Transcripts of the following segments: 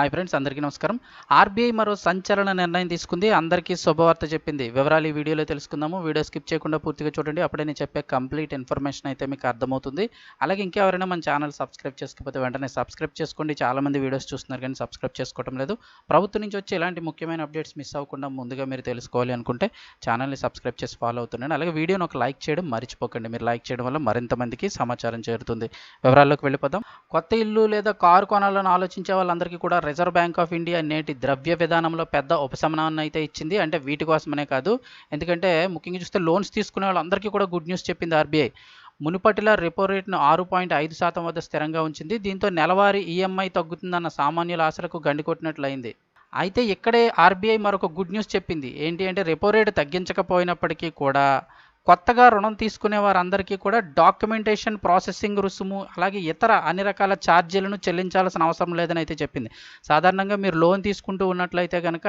Hi friends అందరికీ నమస్కారం. RBI మరో సంచలన నిర్ణయం తీసుకుంది. అందరికీ శుభవార్త చెప్పింది. వివరాలు ఈ వీడియోలో తెలుసుకుందాము. వీడియో స్కిప్ చేయకుండా పూర్తిగా చూడండి. అప్పుడే నేను చెప్పే కంప్లీట్ ఇన్ఫర్మేషన్ అయితే మీకు అర్థమవుతుంది. అలాగే ఇంకెవరైనా మన ఛానల్ సబ్స్క్రైబ్ చేసుకోకపోతే వెంటనే సబ్స్క్రైబ్ చేసుకోండి. చాలామంది వీడియోస్ చూస్తున్నారు కానీ సబ్స్క్రైబ్ చేసుకోవడం లేదు. ప్రభుత్వం నుంచి వచ్చే ఇలాంటి ముఖ్యమైన అప్డేట్స్ మిస్ అవ్వకుండా ముందుగా మీరు తెలుసుకోవాలి అనుకుంటే ఛానల్ని సబ్స్క్రైబ్ చేసి ఫాలో అవుతుండండి. అలాగే వీడియోని ఒక లైక్ చేయడం మర్చిపోకండి. మీరు లైక్ చేయడం వల్ల మరింత మందికి సమాచారం చేరుతుంది. వివరాల్లోకి వెళ్ళిపోదాం. కొత్త ఇల్లు లేదా కారు కొనాలని ఆలోచించే వాళ్ళందరికీ కూడా రిజర్వ్ బ్యాంక్ ఆఫ్ ఇండియా నేటి ద్రవ్య విధానంలో పెద్ద ఉపశమనాన్ని అయితే ఇచ్చింది. అంటే వీటి కోసమనే కాదు. ఎందుకంటే ముఖ్యంగా చూస్తే లోన్స్ తీసుకునే వాళ్ళందరికీ కూడా గుడ్ న్యూస్ చెప్పింది ఆర్బీఐ. మునుపటిలా రెపో రేట్ను ఆరు పాయింట్ ఐదు శాతం వద్ద స్థిరంగా ఉంచింది. దీంతో నెలవారీ ఈఎంఐ తగ్గుతుందన్న సామాన్యుల ఆశలకు గండికొట్టినట్లయింది. అయితే ఇక్కడే ఆర్బీఐ మరొక గుడ్ న్యూస్ చెప్పింది. ఏంటి అంటే రెపో రేటు తగ్గించకపోయినప్పటికీ కూడా కొత్తగా రుణం తీసుకునే వారందరికీ కూడా డాక్యుమెంటేషన్ ప్రాసెసింగ్ రుసుము అలాగే ఇతర అన్ని రకాల ఛార్జీలను చెల్లించాల్సిన అవసరం లేదని అయితే చెప్పింది. సాధారణంగా మీరు లోన్ తీసుకుంటూ ఉన్నట్లయితే కనుక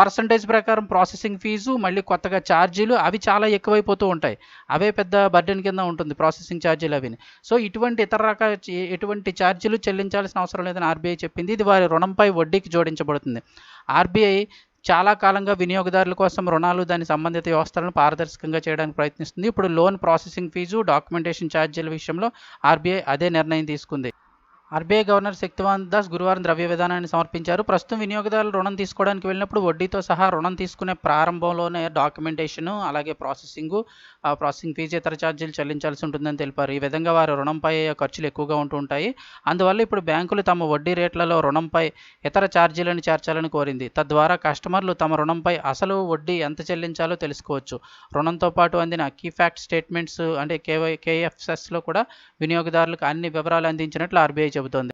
పర్సంటేజ్ ప్రకారం ప్రాసెసింగ్ ఫీజు మళ్ళీ కొత్తగా ఛార్జీలు అవి చాలా ఎక్కువైపోతూ ఉంటాయి. అవే పెద్ద బర్డెన్ కింద ఉంటుంది ప్రాసెసింగ్ ఛార్జీలు అవి సో ఇటువంటి ఇతర రకాల ఎటువంటి ఛార్జీలు చెల్లించాల్సిన అవసరం లేదని ఆర్బీఐ చెప్పింది. ఇది వారి రుణంపై వడ్డీకి జోడించబడుతుంది. ఆర్బీఐ చాలా కాలంగా వినియోగదారుల కోసం రుణాలు దాని సంబంధిత వ్యవస్థలను పారదర్శకంగా చేయడానికి ప్రయత్నిస్తుంది. ఇప్పుడు లోన్ ప్రాసెసింగ్ ఫీజు డాక్యుమెంటేషన్ ఛార్జీల విషయంలో ఆర్బీఐ అదే నిర్ణయం తీసుకుంది. ఆర్బీఐ గవర్నర్ శక్తివాన్ దాస్ గురువారం ద్రవ్య విధానాన్ని సమర్పించారు. ప్రస్తుతం వినియోగదారులు రుణం తీసుకోవడానికి వెళ్ళినప్పుడు వడ్డీతో సహా రుణం తీసుకునే ప్రారంభంలోనే డాక్యుమెంటేషన్ అలాగే ప్రాసెసింగ్ ప్రాసెసింగ్ ఫీజు ఇతర ఛార్జీలు చెల్లించాల్సి ఉంటుందని తెలిపారు. ఈ విధంగా వారు రుణంపై ఖర్చులు ఎక్కువగా ఉంటూ ఉంటాయి. అందువల్ల ఇప్పుడు బ్యాంకులు తమ వడ్డీ రేట్లలో రుణంపై ఇతర ఛార్జీలను చేర్చాలని కోరింది. తద్వారా కస్టమర్లు తమ రుణంపై అసలు వడ్డీ ఎంత చెల్లించాలో తెలుసుకోవచ్చు. రుణంతో పాటు అందిన కీ ఫ్యాక్ట్ స్టేట్మెంట్స్ అంటే కేవై కేఎఫ్ఎస్లో కూడా వినియోగదారులకు అన్ని వివరాలు అందించినట్లు ఆర్బీఐ చెబుతోంది